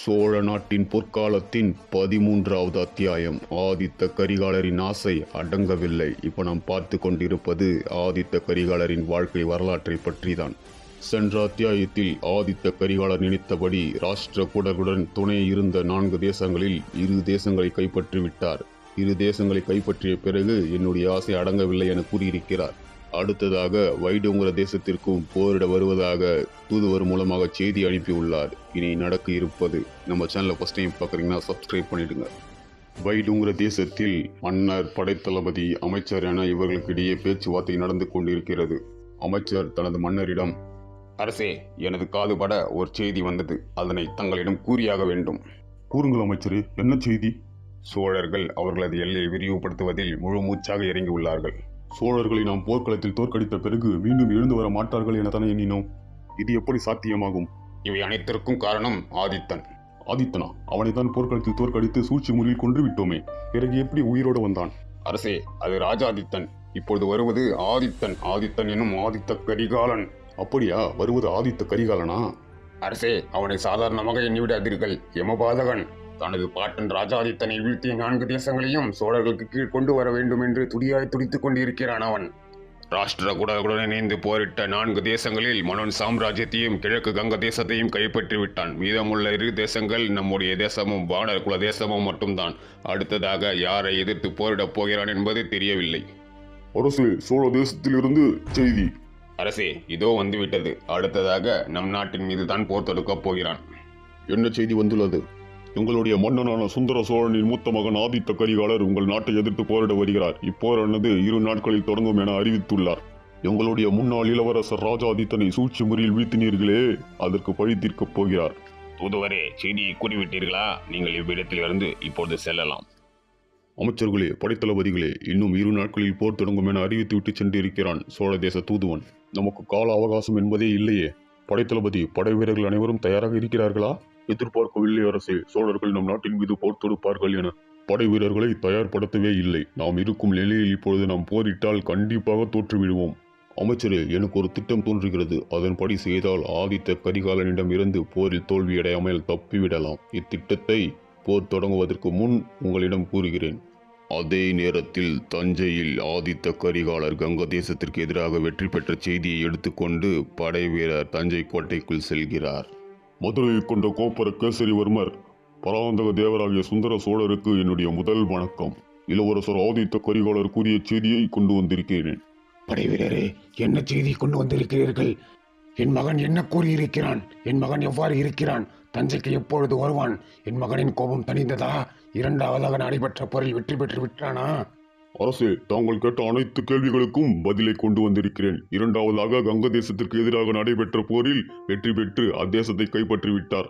சோழ நாட்டின் பொற்காலத்தின் பதிமூன்றாவது அத்தியாயம். ஆதித்த கரிகாலரின் ஆசை அடங்கவில்லை. இப்போ நாம் பார்த்து கொண்டிருப்பது ஆதித்த கரிகாலரின் வாழ்க்கை வரலாற்றை பற்றிதான். சென்ற அத்தியாயத்தில் ஆதித்த கரிகாலர் நினைத்தபடி ராஷ்டிரகூடருடன் துணை இருந்த நான்கு தேசங்களில் இரு தேசங்களை கைப்பற்றி விட்டார் இரு தேசங்களை கைப்பற்றிய பிறகு என்னுடைய ஆசை அடங்கவில்லை என கூறியிருக்கிறார். அடுத்ததாக வைடுங்குற தேசத்திற்கும் போரிட வருவதாக தூதுவர் மூலமாக செய்தி அனுப்பியுள்ளார். இனி நடக்க இருப்பது நம்ம சேனலை ஃபஸ்ட் டைம் பார்க்குறீங்கன்னா சப்ஸ்கிரைப் பண்ணிடுங்க. வைடுங்குற தேசத்தில் மன்னர் படைத்தளபதி அமைச்சர் என இவர்களுக்கிடையே பேச்சுவார்த்தை நடந்து கொண்டிருக்கிறது. அமைச்சர் தனது மன்னரிடம் அரசே எனது காதுபட ஒரு செய்தி வந்தது. அதனை தங்களிடம் கூறியாக வேண்டும். கூறுங்கள் அமைச்சரே என்ன செய்தி? சோழர்கள் அவர்களது எல்லையை விரிவுபடுத்துவதில் முழு மூச்சாக இறங்கியுள்ளார்கள். சோழர்களை நாம் போர்க்களத்தில் தோற்கடித்த பிறகு மீண்டும் எழுந்து வர மாட்டார்கள் என தானே எண்ணினோம். இது எப்படி சாத்தியமாகும்? இவை அனைத்திற்கும் காரணம் ஆதித்தன். ஆதித்தனா? அவனை தான் போர்க்களத்தில் தோற்கடித்து சூழ்ச்சி முறையில் கொன்று விட்டோமே. பிறகு எப்படி உயிரோடு வந்தான்? அரசே அது ராஜாதித்தன். இப்பொழுது வருவது ஆதித்தன். ஆதித்தன் எனும் ஆதித்த கரிகாலன். அப்படியா? வருவது ஆதித்த கரிகாலனா? அரசே அவனை சாதாரணமாக எண்ணிவிடாதீர்கள். யமபாதகன். தனது பாட்டன் ராஜாதித்தனை வீழ்த்திய நான்கு தேசங்களையும் சோழர்களுக்கு கீழ் கொண்டு வர வேண்டும் என்று துடியாய் துடித்துக் கொண்டிருக்கிறான் அவன். ராஷ்டிரகூடர்களுடன் இணைந்து போரிட்ட நான்கு தேசங்களில் மனோன் சாம்ராஜ்யத்தையும் கிழக்கு கங்க தேசத்தையும் கைப்பற்றி விட்டான். மீதமுள்ள இரு தேசங்கள் நம்முடைய தேசமும் வானர் குல தேசமும் மட்டும்தான். அடுத்ததாக யாரை எதிர்த்து போரிடப் போகிறான் என்பது தெரியவில்லை. அரசு சோழ தேசத்திலிருந்து செய்தி. அரசே இதோ வந்துவிட்டது. அடுத்ததாக நம் நாட்டின் மீது தான் போர் தொடுக்கப் போகிறான். என்ன செய்தி வந்துள்ளது? உங்களுடைய மன்னனான சுந்தர சோழனின் மூத்த மகன் ஆதித்த கரிகாலர் உங்கள் நாட்டை எதிர்த்து போரிட வருகிறார். இப்போரானது இரு நாட்களில் தொடங்கும் என அறிவித்துள்ளார். எங்களுடைய முன்னாள் இளவரசர் ராஜாதித்தனை சூழ்ச்சி முறையில் வீழ்த்தினீர்களே அதற்கு பழி தீர்க்கப் போகிறார். தூதுவரே செய்தியை கூறிவிட்டீர்களா? நீங்கள் இவ்விடத்திலிருந்து இப்பொழுது செல்லலாம். அமைச்சர்களே படைத்தளபதிகளே இன்னும் இரு நாட்களில் போர் தொடங்கும் என அறிவித்துவிட்டு சென்றிருக்கிறான் சோழ தேச தூதுவன். நமக்கு கால அவகாசம் என்பதே இல்லையே. படைத்தளபதி படை வீரர்கள் அனைவரும் தயாராக இருக்கிறார்களா? எதிர்பார்க்கவில்லை அரசே சோழர்கள் நம் நாட்டின் மீது போர் தொடுப்பார்கள் என. படை வீரர்களை தயார்படுத்தவே இல்லை. நாம் இருக்கும் நிலையில் இப்பொழுது நாம் போரிட்டால் கண்டிப்பாக தோற்றுவிடுவோம். அமைச்சரே எனக்கு ஒரு திட்டம் தோன்றுகிறது. அதன்படி செய்தால் ஆதித்த கரிகாலனிடம் இருந்து போரில் தோல்வியடையாமல் தப்பிவிடலாம். இத்திட்டத்தை போர் தொடங்குவதற்கு முன் உங்களிடம் கூறுகிறேன். அதே நேரத்தில் தஞ்சையில் ஆதித்த கரிகாலர் கங்க தேசத்திற்கு எதிராக வெற்றி பெற்ற செய்தியை எடுத்துக்கொண்டு படை வீரர் தஞ்சை கோட்டைக்குள் செல்கிறார். மதுரையை கொண்ட கோப்பர கேசரிவர்மர் பராந்தக தேவராகிய சுந்தர சோழருக்கு என்னுடைய முதல் வணக்கம். இளவரசர் ஆதித்த கரிகாலர் கூறிய செய்தியை கொண்டு வந்திருக்கிறேன். படைவீரரே என்ன செய்தி கொண்டு வந்திருக்கிறீர்கள்? என் மகன் என்ன கூறியிருக்கிறான்? என் மகன் எவ்வாறு இருக்கிறான்? தஞ்சைக்கு எப்பொழுது வருவான்? என் மகனின் கோபம் தணிந்ததா? இரண்டாவதாக நடைபெற்ற போரில் வெற்றி பெற்று விட்டானா? அரசே தாங்கள் கேட்ட அனைத்து கேள்விகளுக்கும் பதிலை கொண்டு வந்திருக்கிறேன். இரண்டாவதாக கங்க தேசத்திற்கு எதிராக நடைபெற்ற போரில் வெற்றி பெற்று அத்தேசத்தை கைப்பற்றிவிட்டார்.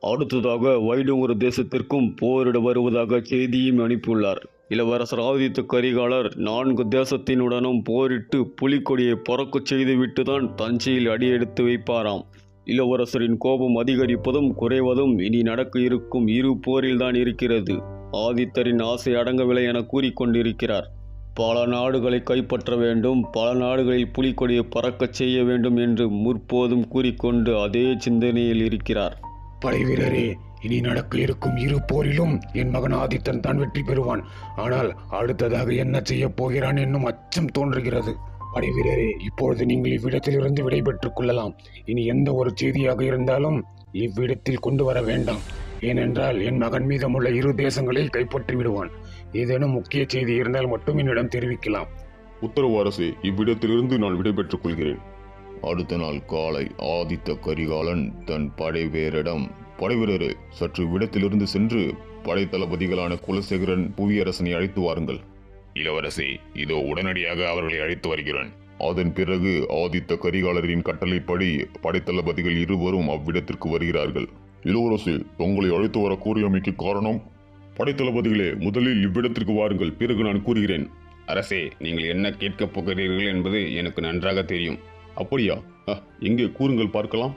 அடுத்ததாக வைடுங்குற தேசத்திற்கும் போரிட வருவதாக செய்தியும் அனுப்பியுள்ளார். இளவரசர் ஆதித்த கரிகாலர் நான்கு தேசத்தினுடனும் போரிட்டு புலிக்கொடியை பறக்கச் செய்துவிட்டுதான் தஞ்சையில் அடியெடுத்து வைப்பாராம். இளவரசரின் கோபம் அதிகரிப்பதும் குறைவதும் இனி நடக்க இருக்கும் இரு போரில்தான் இருக்கிறது. ஆதித்தரின் ஆசை அடங்கவில்லை என கூறிக்கொண்டிருக்கிறார். பல நாடுகளை கைப்பற்ற வேண்டும் பல நாடுகளில் புலிக்கொடியை பறக்கச் செய்ய வேண்டும் என்று முற்போதும் கூறிக்கொண்டு அதே சிந்தனையில் இருக்கிறார். படைவீரரே இனி நடக்க இருக்கும் இரு போரிலும் என் மகன் ஆதித்தன் தான் வெற்றி பெறுவான். ஆனால் அடுத்ததாக என்ன செய்ய போகிறான் என்னும் அச்சம் தோன்றுகிறது. படைவீரரே இப்பொழுது நீங்கள் இவ்விடத்திலிருந்து விடைபெற்றுக் கொள்ளலாம். இனி எந்த ஒரு செய்தியாக இருந்தாலும் இவ்விடத்தில் கொண்டு வர வேண்டாம். ஏனென்றால் என் மகன் மீதமுள்ள இரு தேசங்களை கைப்பற்றி விடுவான். ஏதேனும் முக்கிய செய்தி இருந்தால் மட்டும் என்னிடம் தெரிவிக்கலாம். உத்தரவு அரசே இவ்விடத்திலிருந்து நான் விடைபெற்றுக் கொள்கிறேன். அடுத்த நாள் காலை ஆதித்த கரிகாலன் தன் படை வீரரிடம் படைவீரரே சற்று விடத்திலிருந்து சென்று படை தளபதிகளான குலசேகரன் புவியரசனை அழைத்து வாருங்கள். இளவரசே இதோ உடனடியாக அவர்களை அழைத்து வருகிறேன். அதன் பிறகு ஆதித்த கரிகாலரின் கட்டளைப்படி படைத்தளபதிகள் இருவரும் அவ்விடத்திற்கு வருகிறார்கள். இளவரசு உங்களை அழைத்து வர கூறியமைக்கு காரணம் படைத்தளபதிகளே முதலில் இவ்விடத்திற்கு வாருங்கள். பிறகு நான் கூறுகிறேன். அரசே நீங்கள் என்ன கேட்கப் போகிறீர்கள் என்பது எனக்கு நன்றாக தெரியும். அப்படியா? எங்கே கூறுங்கள் பார்க்கலாம்.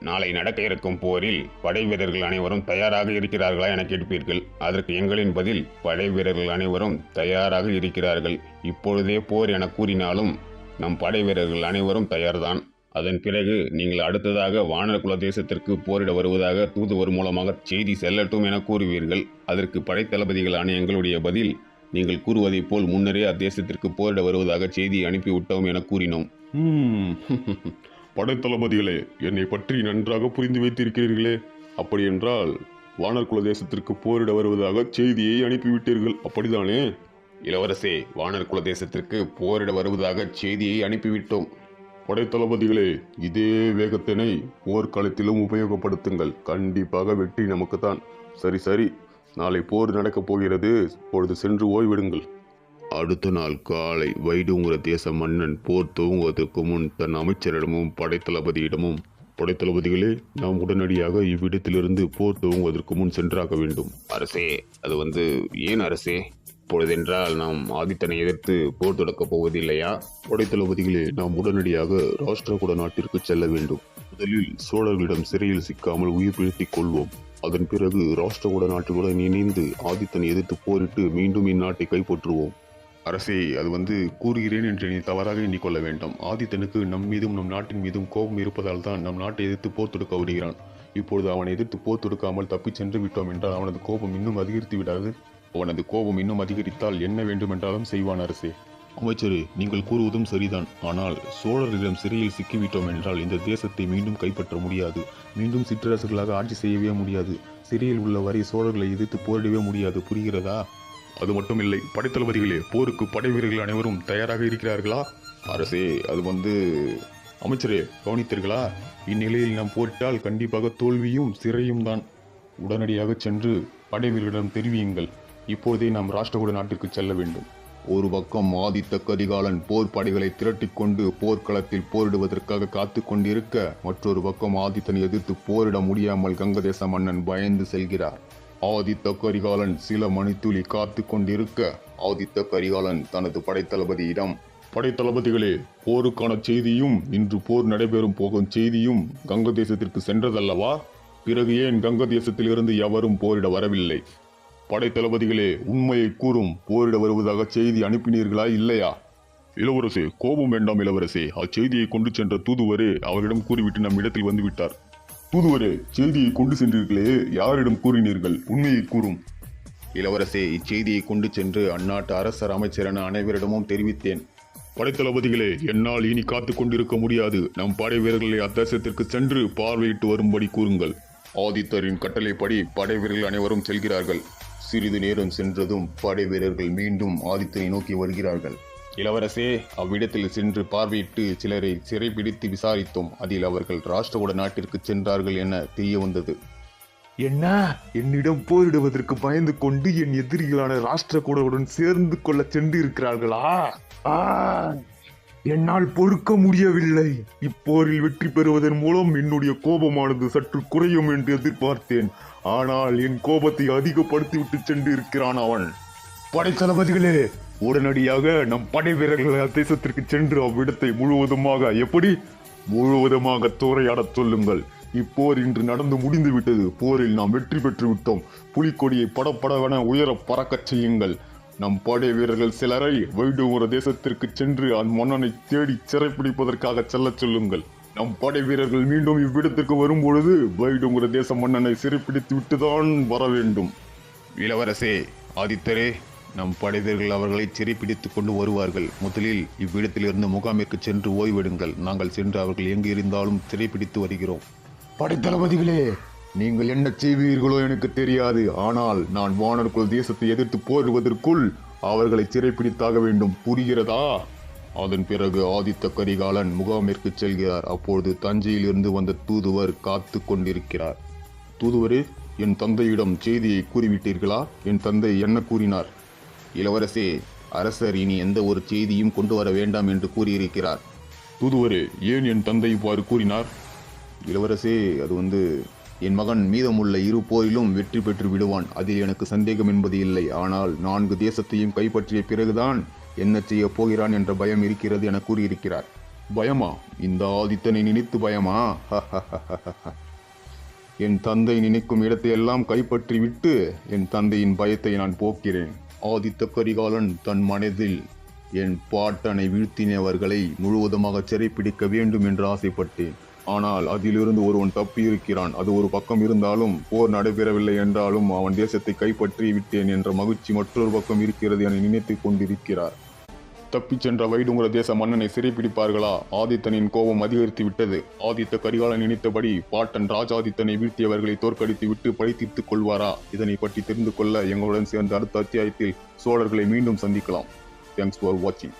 நாளை நடக்க இருக்கும் போரில் படை வீரர்கள் அனைவரும் தயாராக இருக்கிறார்களா என கேட்பீர்கள். அதற்கு எங்களின் பதில் படை வீரர்கள் அனைவரும் தயாராக இருக்கிறார்கள். இப்பொழுதே போர் என கூறினாலும் நம் படை வீரர்கள் அனைவரும் தயார்தான். அதன் பிறகு நீங்கள் அடுத்ததாக வானர்குல தேசத்திற்கு போரிட வருவதாக தூதுவர் மூலமாக செய்தி செல்லட்டும் என கூறுவீர்கள். அதற்கு படைத்தளபதிகளான எங்களுடைய பதில் நீங்கள் கூறுவதைப் போல் முன்னரே அத்தேசத்திற்கு போரிட வருவதாக செய்தி அனுப்பிவிட்டோம் என கூறினோம். படைத்தளபதிகளே என்னை பற்றி நன்றாக புரிந்து வைத்திருக்கிறீர்களே. அப்படியென்றால் வானர்குல தேசத்திற்கு போரிட வருவதாக செய்தியை அனுப்பிவிட்டீர்கள். அப்படிதானே? இளவரசே வானர்குல தேசத்திற்கு போரிட வருவதாக செய்தியை அனுப்பிவிட்டோம். படைத்தளபதிகளே இதே வேகத்தினை போர்க்களத்திலும் உபயோகப்படுத்துங்கள். கண்டிப்பாக வெற்றி நமக்குத்தான். சரி சரி. நாளை போர் நடக்கப் போகிறது. இப்பொழுது சென்று ஓய்விடுங்கள். அடுத்த நாள் காலை வைடுங்குற தேச மன்னன் போர் துவங்குவதற்கு முன் தன் அமைச்சரிடமும் படைத்தளபதியிடமும் படைத்தளபதிகளே நாம் உடனடியாக இவ்விடத்திலிருந்து போர் துவங்குவதற்கு முன் சென்றாக வேண்டும். அரசே அது வந்து ஏன் அரசே? இப்பொழுதென்றால் நாம் ஆதித்தனை எதிர்த்து போர் தொடக்கப் போவதில்லையா? படைத்தளபதிகளே நாம் உடனடியாக ராஷ்டிரகூட நாட்டிற்கு செல்ல வேண்டும். முதலில் சோழர்களிடம் சிறையில் சிக்காமல் உயிர் பிழைத்துக் கொள்வோம். அதன் பிறகு ராஷ்டிரகூட நாட்டுடன் இணைந்து ஆதித்தனை எதிர்த்து போரிட்டு மீண்டும் இந்நாட்டை கைப்பற்றுவோம். அரசே அது வந்து கூறுகிறேன் என்று நீ தவறாக எண்ணிக்கொள்ள வேண்டாம். ஆதித்தனுக்கு நம் மீதும் நம் நாட்டின் மீதும் கோபம் இருப்பதால் தான் நம் நாட்டை எதிர்த்து போர் தொடுக்க வருகிறான். இப்பொழுது அவனை எதிர்த்து போர் தொடுக்காமல் தப்பிச் சென்று விட்டோம் என்றால் அவனது கோபம் இன்னும் அதிகரித்து விடாது. அவனது கோபம் இன்னும் அதிகரித்தால் என்ன வேண்டுமென்றாலும் செய்வான் அரசே. அமைச்சரே நீங்கள் கூறுவதும் சரிதான். ஆனால் சோழர்களிடம் சிறையில் சிக்கிவிட்டோம் என்றால் இந்த தேசத்தை மீண்டும் கைப்பற்ற முடியாது. மீண்டும் சிற்றரசுகளாக ஆட்சி செய்யவே முடியாது. சிறையில் உள்ள வரை சோழர்களை எதிர்த்து போரிடவே முடியாது. புரிகிறதா? அது மட்டும் இல்லை. படைத்தளபதிகளே போருக்கு படை வீரர்கள் அனைவரும் தயாராக இருக்கிறார்களா? அரசே அது வந்து அமைச்சரே கவனித்தீர்களா? இந்நிலையில் நாம் போரிட்டால் கண்டிப்பாக தோல்வியும் சிறையும் தான். உடனடியாக சென்று படை வீரர்களிடம் தெரிவியுங்கள். இப்பொழுதே நாம் ராஷ்டிரகூட நாட்டிற்கு செல்ல வேண்டும். ஒரு பக்கம் ஆதித்த கரிகாலன் போர் படைகளை திரட்டிக் கொண்டு போர்க்களத்தில் போரிடுவதற்காக காத்து கொண்டிருக்க மற்றொரு பக்கம் ஆதித்தனை எதிர்த்து போரிட முடியாமல் கங்கதேச மன்னன் பயந்து செல்கிறார். ஆதித்த கரிகாலன் சில மணித்துளி காத்து கொண்டிருக்க ஆதித்த கரிகாலன் தனது படைத்தளபதியிடம் படைத்தளபதிகளே போருக்கான செய்தியும் இன்று போர் நடைபெறும் போகும் செய்தியும் கங்க தேசத்திற்கு சென்றதல்லவா? பிறகு ஏன் கங்க தேசத்திலிருந்து எவரும் போரிட வரவில்லை? படைத்தளபதிகளே உண்மையை கூறும் போரிட வருவதாக செய்தி அனுப்பினீர்களா இல்லையா? இளவரசே கோபம் வேண்டாம் இளவரசே. அச்செய்தியை கொண்டு சென்ற தூதுவரே அவரிடம் கூறிவிட்டு நம் இடத்தில் வந்துவிட்டார். தூதுவரே செய்தியை கொண்டு சென்றீர்களே யாரிடம் கூறினீர்கள்? உண்மையை கூறும். இளவரசே இச்செய்தியை கொண்டு சென்று அந்நாட்டு அரசர் அமைச்சர் என அனைவரிடமும் தெரிவித்தேன். படைத்தளபதிகளே என்னால் இனி காத்து கொண்டிருக்க முடியாது. நம் படை வீரர்களை அத்தேசத்திற்கு சென்று பார்வையிட்டு வரும்படி கூறுங்கள். ஆதித்தரின் கட்டளைப்படி படை வீரர்கள் அனைவரும் செல்கிறார்கள். சிறிது நேரம் சென்றதும் படை வீரர்கள் மீண்டும் ஆதித்தனை நோக்கி வருகிறார்கள். இளவரசே அவ்விடத்தில் சென்று பார்வையிட்டு சிலரை சிறைபிடித்து விசாரித்தோம். அதில் அவர்கள் ராஷ்டிரகூட நாட்டிற்கு சென்றார்கள் என தெரிய வந்தது என்ன? என்னிடம் போரிடுவதற்கு பயந்து கொண்டு என் எதிரிகளான ராஷ்டிரகூடருடன் சேர்ந்து கொள்ள சென்று இருக்கிறார்களா ஆ! என்னால் பொறுக்க முடியவில்லை. இப்போரில் வெற்றி பெறுவதன் மூலம் என்னுடைய கோபமானது சற்று குறையும் என்று எதிர்பார்த்தேன். ஆனால் என் கோபத்தை அதிகப்படுத்திவிட்டு சென்று இருக்கிறான் அவன் படைத்தளபதிகளே உடனடியாக நம் படை வீரர்கள் தேசத்திற்கு சென்று அவ்விடத்தை முழுவதுமாக எப்படி? முழுவதுமாக சூறையாடச் சொல்லுங்கள். இப்போர் இன்று நடந்து முடிந்து விட்டது போரில் நாம் வெற்றி பெற்று விட்டோம் புலிக்கொடியை படப்படவென உயர பறக்கச் செய்யுங்கள். நம் படை வீரர்கள் சிலரை வைடுமுற தேசத்திற்கு சென்று அம்மன்னனை தேடி சிறைப்பிடிப்பதற்காக செல்லச் சொல்லுங்கள். நம் படை வீரர்கள் மீண்டும் இவ்விடத்திற்கு வரும்பொழுது வைடுமுற தேச மன்னனை சிறைப்பிடித்து விட்டுதான் வர வேண்டும். இளவரசே ஆதித்தரே நம் படை வீரர்கள் அவர்களை சிறைப்பிடித்துக் கொண்டு வருவார்கள். முதலில் இவ்விடத்திலிருந்து முகாமிற்கு சென்று ஓய்வெடுங்கள். நாங்கள் சென்று அவர்கள் எங்கு இருந்தாலும் சிறைப்பிடித்து வருகிறோம். படைத்தளபதிகளே நீங்கள் என்ன செய்வீர்களோ எனக்கு தெரியாது. ஆனால் நான் வானர்குல் தேசத்தை எதிர்த்து போரிடுவதற்குள் அவர்களை சிறைப்பிடித்தாக வேண்டும். புரிகிறதா? அதன் பிறகு ஆதித்த கரிகாலன் முகாமிற்கு செல்கிறார். அப்பொழுது தஞ்சையிலிருந்து வந்த தூதுவர் காத்து கொண்டிருக்கிறார். தூதுவரே என் தந்தையிடம் செய்தியை கூறிவிட்டீர்களா? என் தந்தை என்ன கூறினார்? இளவரசே அரசர் இனி எந்த ஒரு செய்தியும் கொண்டு வர வேண்டாம் என்று கூறியிருக்கிறார். தூதுவரே ஏன் என் தந்தை இவ்வாறு கூறினார்? இளவரசே அது வந்து என் மகன் மீதமுள்ள இரு போரிலும் வெற்றி பெற்று விடுவான். அதில் எனக்கு சந்தேகம் என்பது இல்லை. ஆனால் நான்கு தேசத்தையும் கைப்பற்றிய பிறகுதான் என்ன செய்ய போகிறான் என்ற பயம் இருக்கிறது என கூறியிருக்கிறார். பயமா? இந்த ஆதித்தனை நினைத்து பயமா? என் தந்தை நினைக்கும் இடத்தையெல்லாம் கைப்பற்றி விட்டு என் தந்தையின் பயத்தை நான் போக்கிறேன். ஆதித்த கரிகாலன் தன் மனதில் என் பாட்டனை வீழ்த்தினவர்களை முழுவதுமாக சிறைப்பிடிக்க வேண்டும் என்று ஆசைப்பட்டேன். ஆனால் அதிலிருந்து ஒருவன் தப்பி இருக்கிறான் அது ஒரு பக்கம் இருந்தாலும் போர் நடைபெறவில்லை என்றாலும் அவன் தேசத்தை கைப்பற்றி விட்டேன் என்ற மகிழ்ச்சி மற்றொரு பக்கம் இருக்கிறது என நினைத்துக் கொண்டிருக்கிறார். தப்பிச் சென்ற வைடுங்குற தேச மன்னனை சிறைப்பிடிப்பார்களா? ஆதித்தனின் கோபம் அதிகரித்து விட்டது. ஆதித்த கரிகாலன் நினைத்தபடி பாட்டன் ராஜாதித்தனை வீழ்த்தியவர்களை தோற்கடித்து விட்டு பழி தீர்த்துக் கொள்வாரா? இதனை பற்றி தெரிந்து கொள்ள எங்களுடன் சேர்ந்த அடுத்த அத்தியாயத்தில் சோழர்களை மீண்டும் சந்திக்கலாம். தேங்க்ஸ் ஃபார் வாட்சிங்